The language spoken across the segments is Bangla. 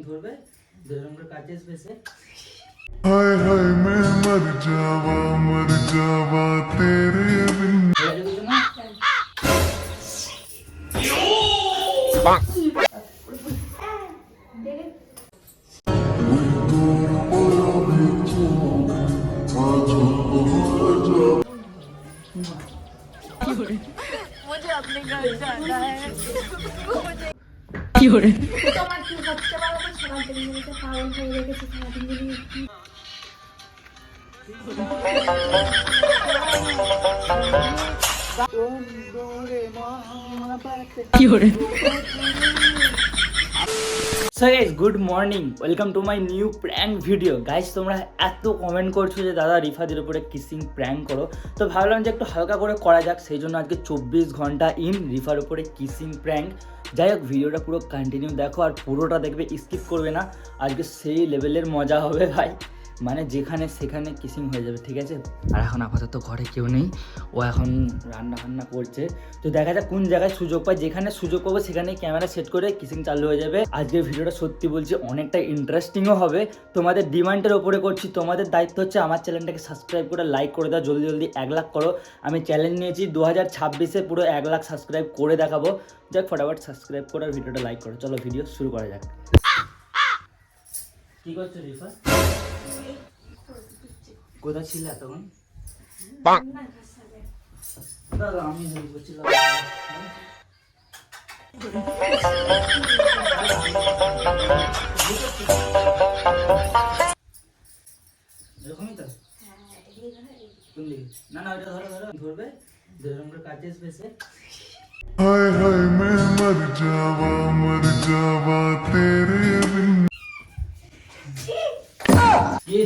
ধরবে যেরকম করে কাছে আসবে সে हाय हाय मैं मर जावा मर जावा तेरे बिन হয়ে যাবে তো না मुझे अपने घर जाना है তোমার কি হচ্ছে বলো মিনিটে পাগল হয়ে রেখেছি সারাদিন minute so guys good morning welcome to my new prank video guys তোমরা এত কমেন্ট করছ যে দাদা রিফাদের উপরে কিসিং প্র্যাঙ্ক করো। তো ভাবলাম যে একটু হালকা করে করা যাক, সেই জন্য আজকে চব্বিশ ঘণ্টা ইন রিফার উপরে কিসিং প্র্যাঙ্ক যাই হোক ভিডিওটা পুরো কন্টিনিউ দেখো আর পুরোটা দেখবে স্কিপ করবে না। আজকে সেই লেভেলের মজা হবে ভাই। মানে যেখানে সেখানে কিসিং হয়ে যাবে, ঠিক আছে? আর এখন আপাতত ঘরে কেউ নেই। ও এখন রান্না বান্না করছে। তো দেখা যাক কোন জায়গায় সুযোগ পায়। যেখানে সুযোগ পাবো সেখানে ক্যামেরা সেট করে কিসিং চালু হয়ে যাবে। আজকের ভিডিওটা সত্যি বলছি, অনেকটা ইন্টারেস্টিংও হবে। তোমাদের ডিমান্ডের ওপরে করছি। তোমাদের দায়িত্ব হচ্ছে আমার চ্যানেলটাকে সাবস্ক্রাইব করে লাইক করে দাও। জলদি জলদি এক লাখ করো। আমি চ্যালেঞ্জ নিয়েছি দু হাজার ছাব্বিশে, পুরো এক লাখ সাবস্ক্রাইব করে দেখাবো। যাক, ফটাফট সাবস্ক্রাইব করে ভিডিওটা লাইক করো। চলো ভিডিও শুরু করা যাক। কি করছ, রিফা? কোথায় ছিল তখন আমি বলছিলাম এরকমই তো? না না ওইটা ধরো ধরো। ধরবে যেরকম করে কাছে আসবে সে হায় হায় মে মর যাওয়া মর যাওয়া তেরে বিন কি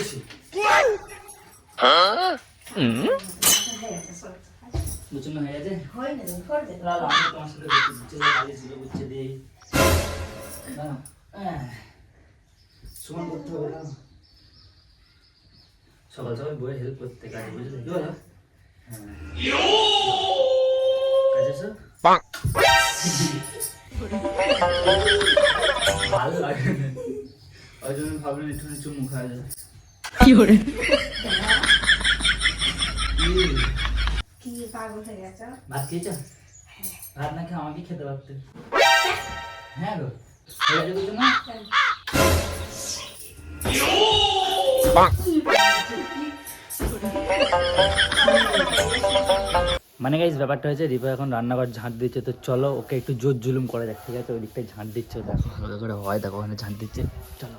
जावा तेरे बिन গিয়েছি বুঝুন হয়ে গেছে লালা, আমি তোমার সাথে দেখতে দিচ্ছি, লালা, বালিশ গুলো গুছিয়ে দিই। দাঁড়াও। আহ, সমান করতে হবে না সকাল সকাল বইয়ের হেল্প করতে কাজে বুঝলে কি বলো হ্যাঁ। কাজে এসো। ভালো লাগে না। ওই জন্য ভাবলাম একটুখানি চুমু খাওয়া যায় কি কি? পাগল হয়ে গেছে? ভাত খেয়েছ? ভাত না খেয়ে আমাকে খেতে পারতে। হ্যাঁ। গো। হয়ে না? মানে গাইজ ব্যাপারটা হয়েছে রিপা এখন রান্নাঘর ঝাঁট দিচ্ছে তো চলো ওকে একটু জোর জুলুম করে দেখ ঠিক আছে? ওই দিকটায় ঝাঁট দিচ্ছে দেখো। করে হয় দেখো ওখানে ঝাঁট দিচ্ছে। চলো।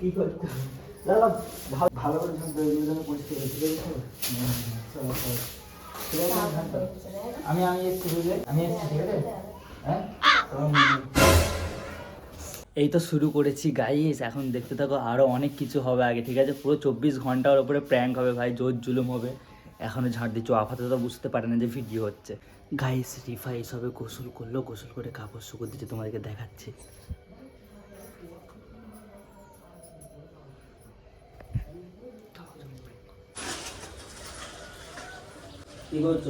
ঠিক আছে, আমি আমি আমি এসছি বুঝলে? আমি এসছি ঠিক আছে? হ্যাঁ? তোমার মনে- এই তো শুরু করেছি গাইস এখন দেখতে থাকো আরও অনেক কিছু হবে আগে ঠিক আছে? পুরো চব্বিশ ঘণ্টার উপরে প্র্যাঙ্ক হবে ভাই জোর জুলুম হবে। এখনও ঝাড় দিচ্ছ আপাতত বুঝতে পারে না যে ভিডিও হচ্ছে। গাইস রিফা এইসবে গোসল করল, গোসল করে কাপড় শুকো দিচ্ছে তোমাদেরকে দেখাচ্ছি। কি করছ?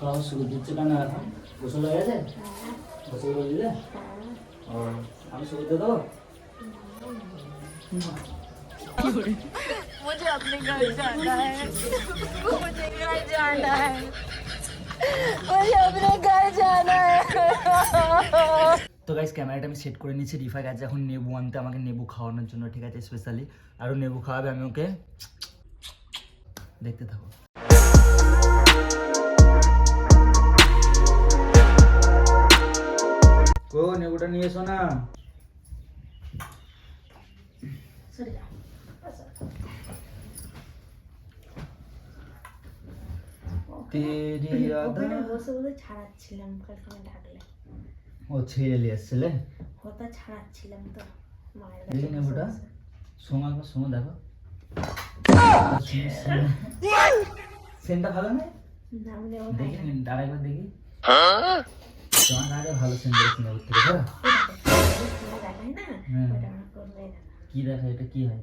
কাপড় শুকো, দিচ্ছে কেন এখন? গোসল হয়ে গেছে? গোসল করে দিলে? আমি শুকো দিয়ে দেবো मुझे अपने घर जाना है मुझे घर जाना है मुझे अपने घर जाना है তো গাইস ক্যামেরাটা আমি সেট করে নিয়েছি রিফা গেছে এখন নেবু আনতে আমাকে নেবু খাওয়ানোর জন্য ঠিক আছে স্পেশালি আরও নেবু খাওয়াবে আমি ওকে দেখতে থাকো কো নেবুটা নিয়ে এসো না তেরি আদা বসে বসে ছাড়াচ্ছিলাম কালকে ডাকলে ও ছেড়ে নিয়ে এসছিলে? হতা ছাড়াচ্ছিলাম তো মায়ের দেখি কাছে নেবুটা সোমা একবার সোমা দেখো। সেন্টটা ভালো নেব দেখি আর একবার দেখি। তোমার আগে ভালো সেন্ট না হ্যাঁ। ওটা না কি দেখা এটা কি হয়?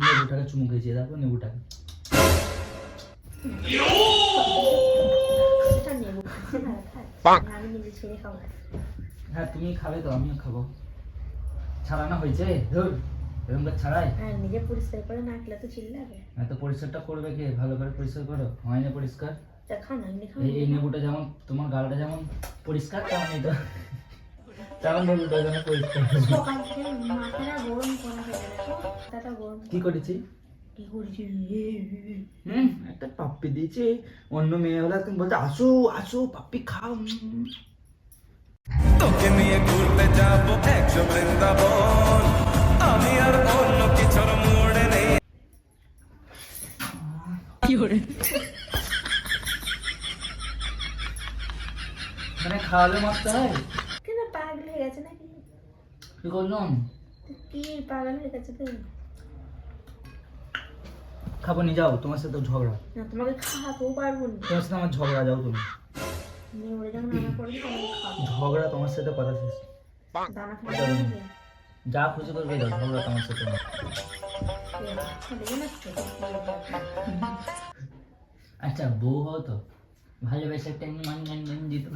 নেবুটাকে চুমু খেয়েছি দেখো নেবুটাকে। হ্যাঁ তুমি খাবে তো আমিও খাব। ছাড়ানো হয়েছে? ধর এরকম করে ছাড়াই? আর নিজে পরিষ্কার করে না খেলে তো চিল্লাবে। এত পরিষ্কারটা করবে কে? ভালো করে পরিষ্কার করো। হয় না পরিষ্কার? তা এমনি খাও এই এই নেবুটা যেমন তোমার গালটা যেমন পরিষ্কার তেমন এটা কি করেছি? হুম একটা পাপ্পি দিয়েছি অন্য মেয়ে হলে তুমি বলতে আসো আসো পাপ্পি খাও। তোকে নিয়ে ঘুরতে যাব একশো বৃন্দাবন। আমি আর অন্য কিছুর মোড়ে নেই। মানে খাওয়ালে মারতে হয় কেন পাগল হয়ে গেছে নাকি কি করলাম কি পাগল হয়ে গেছে তো খাব নি যাও তোমার সাথে ঝগড়া না তোমাকে খাওয়াতেও পারব না তোমার সাথে আমার ঝগড়া যাও তুমি ঝগড়া তোমার সাথে কথা শেষ যা খুশি করবে যাও ঝগড়া তোমার সাথে আচ্ছা বউ হও তো ভালোবেসে একটা মান মান মান দিত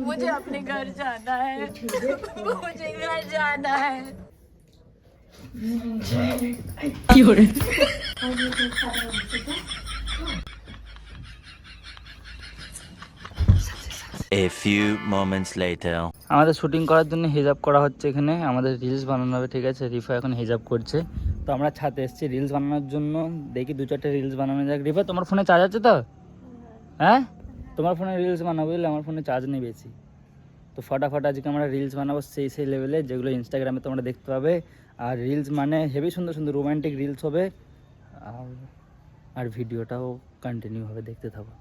मुझे अपने घर जाना है मुझे घर जाना है A few moments later. আমাদের শুটিং করার জন্য হিজাব করা হচ্ছে এখানে আমাদের রিলস বানানো হবে ঠিক আছে রিফা এখন হিজাব করছে তো আমরা ছাদে এসেছি রিলস বানানোর জন্য দেখি দু চারটে রিলস বানানো যাক রিফা তোমার ফোনে চার্জ আছে তো হ্যাঁ তোমার ফোনে রিলস বানাবো বুঝলে? আমার ফোনে চার্জ নেই বেশি। তো ফটাফট আজকে আমরা রিলস বানাবো সেই সেই লেভেলে যেগুলো ইনস্টাগ্রামে তোমরা দেখতে পাবে। আর রিলস মানে হেভি সুন্দর সুন্দর রোম্যান্টিক রিলস হবে। আর আর ভিডিওটাও কন্টিনিউ হবে দেখতে থাকো।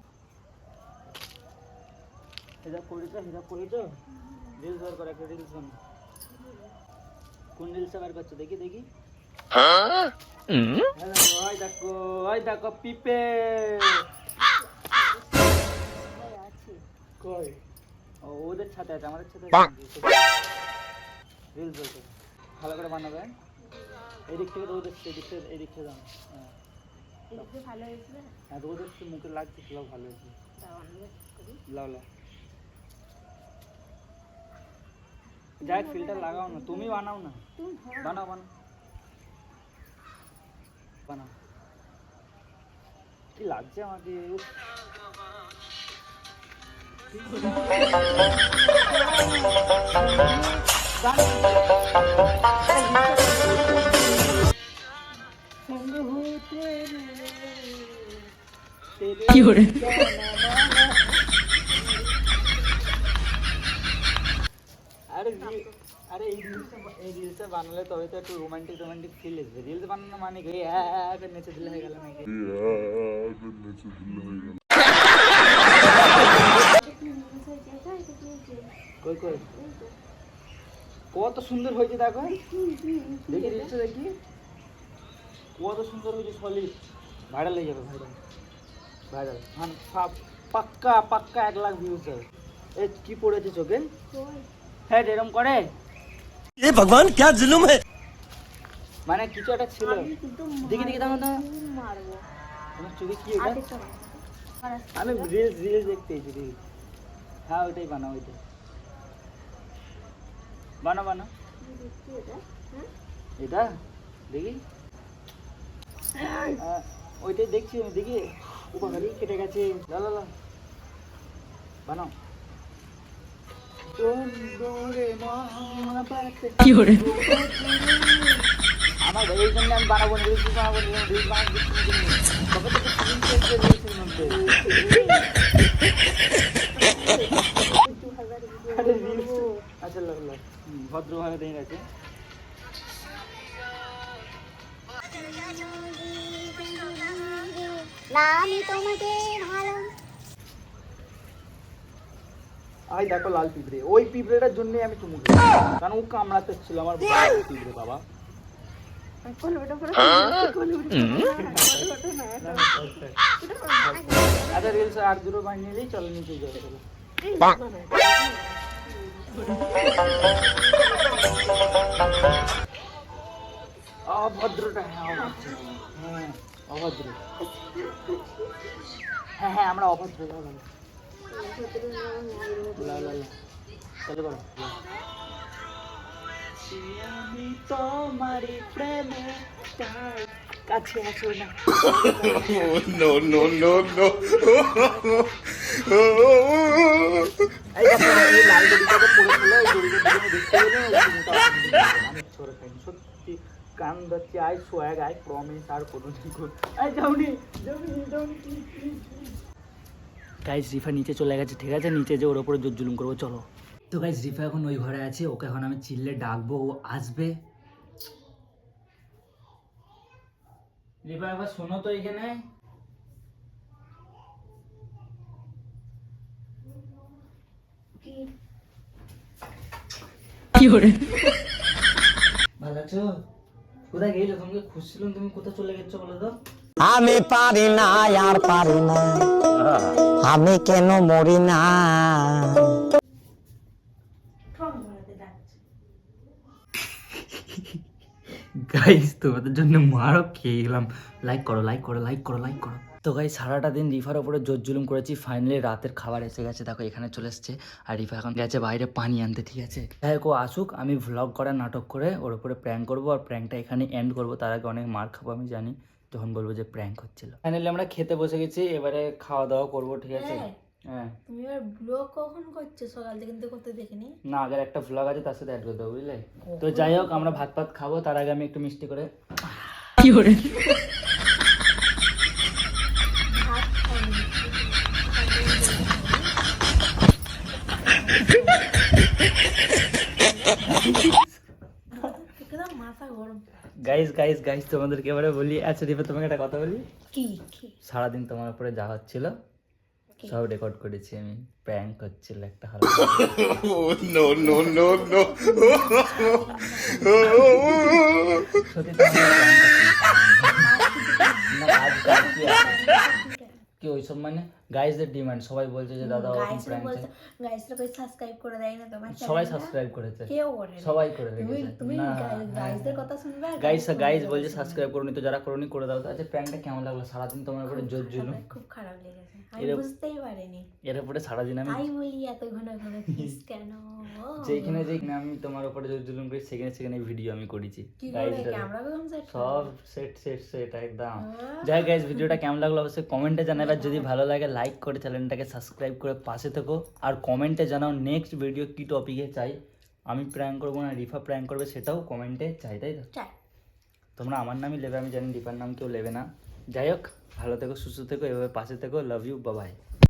হিজাব করেছ হিজাব করেছ রিলস বার করে একটা রিলস বানা। কোন বার করছ? দেখি দেখি। হ্যালো ওই দেখো ওই দেখো পিপে কই? ও ওদের ছাতে আছে আমাদের ছাতে রিলস বলছে ভালো করে বানাবে হ্যাঁ? এই দিক থেকে এই থেকে এই দিক থেকে দাও হ্যাঁ হ্যাঁ মুখে লাগছে সেটাও ভালো হয়েছে। লাও লাও। যাই ফিল্টার লাগাও না। তুমি বানাও না। বানাও বানাও। বানাও। কি লাগছে আমাকে? কি করে? আরে এই রিলসটা এই রিলসটা বানালে তবে তো একটু রোমান্টিক রোমান্টিক ফিল রিলস বানানো মানে কি? হ্যাঁ, হ্যাঁ, হ্যাঁ, এক কত সুন্দর হয়েছে দেখো দিচ্ছে দেখি? কত সুন্দর হয়েছে ভাইরাল হয়ে যাবে ভাইরাল ভাইরাল হ্যাঁ সব পাক্কা পাক্কা এক লাখ ভিউজ হবে। এ কি পড়েছে চোখে? হ্যাঁ এরম করে। এ ভগবান ক্যা জুলুম মানে কিছু একটা ছিল। দেখি দেখি মারবো। চোখে কি এটা আমি রিলস রিলস দেখতে রিলস হ্যাঁ ওইটাই বানাও ওইটাই। বানা বানা এটা? দেখি। ওইটাই দেখছি আমি দেখি। ও কেটে গেছে। লা লা বানাও। আমার এই জন্য আমি বানাবো না রিলস বানাবো না রিলস বানাবো তবে তো ফিলিং মধ্যে। আই দেখো লাল পিঁপড়ে। ওই পিঁপড়েটার জন্যই আমি চুমুক। কারণ ও কামড়াতে ছিল আমার পিঁপড়ে, বাবা? আচ্ছা রিলস আর দুটো বানিয়ে নিলেই চলো নিচে যাও চলো অভদ্রটা হ্যাঁ অভদ্র হ্যাঁ অভদ্র হ্যাঁ হ্যাঁ আমরা অভদ্র লাও লাও লাও লাও লাও চলো করো আমি তোমারই প্রেমে তাই কাছে আসো না। চুমুটা আমি ছোড়ে খাইনি। সত্যি কান ধরছি। আই সোয়াগ আই প্রমিস আর কোনোদিন কর- এই যাওনি যাওনি যাওনি গাইজ রিফা নিচে চলে গেছে ঠিক আছে? নিচে যে ওর ওপরে জোর জুলুম করব চলো। তো গাইজ রিফা এখন ওই ঘরে আছে ওকে এখন আমি চিল্লে ডাকবো ও আসবে। রিফা একবার শোনো তো এখানে। কি করে ভালো আছো? কোথায় গেলে? তোমাকে খুঁজছিলাম তুমি কোথায় চলে গেছো বলো তো? আমি পারি না আর পারি না। আমি কেন মরি না? গাইস তোমাদের জন্য মারও খেয়ে গেলাম। লাইক করো লাইক করো লাইক করো লাইক করো। তো গাইস সারাটা দিন রিফার ওপরে জোর জুলুম করেছি। ফাইনালি রাতের খাবার এসে গেছে। দেখো, এখানে চলে এসছে। আর রিফা এখন গেছে বাইরে পানি আনতে, ঠিক আছে? যাই হোক আসুক, আমি ভ্লগ করার নাটক করে ওর উপরে প্র্যাঙ্ক করব। আর প্র্যাঙ্কটা এখানে এন্ড করব। তার আগে অনেক মার খাব, আমি জানি। যখন বলব যে প্র্যাঙ্ক হচ্ছিল। ফাইনালি আমরা খেতে বসে গেছি। এবারে খাওয়া দাওয়া করব, ঠিক আছে? হ্যাঁ। তুমি এবার ব্লগ কখন করছ? সকাল থেকে কিন্তু করতে দেখিনি। না আগের একটা ভ্লগ আছে তার সাথে অ্যাড করে দেবো বুঝলে? তো যাই হোক আমরা ভাত ভাত খাব তার আগে আমি একটু মিষ্টি করে কি করে? গাইস গাইস গাইস তোমাদেরকে এবারে বলি আচ্ছা রিফা তোমাকে একটা কথা বলি? কি কি? সারাদিন তোমার উপরে যা হচ্ছিল সব রেকর্ড করেছি আমি প্র্যাঙ্ক হচ্ছিল একটা হালকা নো নো নো নো সত্যি ওইসব মানে গাইসদের ডিমান্ড সবাই বলছে যে দাদা ওরকম প্র্যাঙ্ক বলছে গাইসরা কই সাবস্ক্রাইব করে দেয় না তোমার সবাই? সাবস্ক্রাইব করেছে। কেউ করে। সবাই করে রেখেছে তুমি না গাইসদের কথা শুনবে guys গাইস বলছে সাবস্ক্রাইব করুনি তো যারা করুনি করে দাও। তো আচ্ছা প্র্যাঙ্কটা কেমন লাগল? সারাদিন তোমার উপরে জোর জুলুম। খুব খারাপ লেগেছে। আমি বুঝতেই পারিনি। এর উপরে সারাদিন আমি তাই বলি এত ঘন ঘন কিস কেন? যেখানে যেখানে আমি তোমার উপরে জোর জুলুম করি সেখানে সেখানে ভিডিও আমি করেছি। সব সেট সেট সেট একদম। যাই গাইজ ভিডিওটা কেমন লাগল অবশ্যই কমেন্টে জানাবে। যদি ভালো লাগে লাইক করে চ্যানেলটাকে সাবস্ক্রাইব করে পাশে থেকো। আর কমেন্টে জানাও নেক্সট ভিডিও কি টপিকে চাই। আমি প্র্যাঙ্ক করব না রিফা প্র্যাঙ্ক করবে সেটাও কমেন্টে চাই তাই তো? তোমরা আমার নামই নেবে আমি জানি রিফার নাম কেউ নেবে না। যাই হোক ভালো থেকো সুস্থ থেকো এভাবে পাশে থেকো লাভ ইউ বাবাই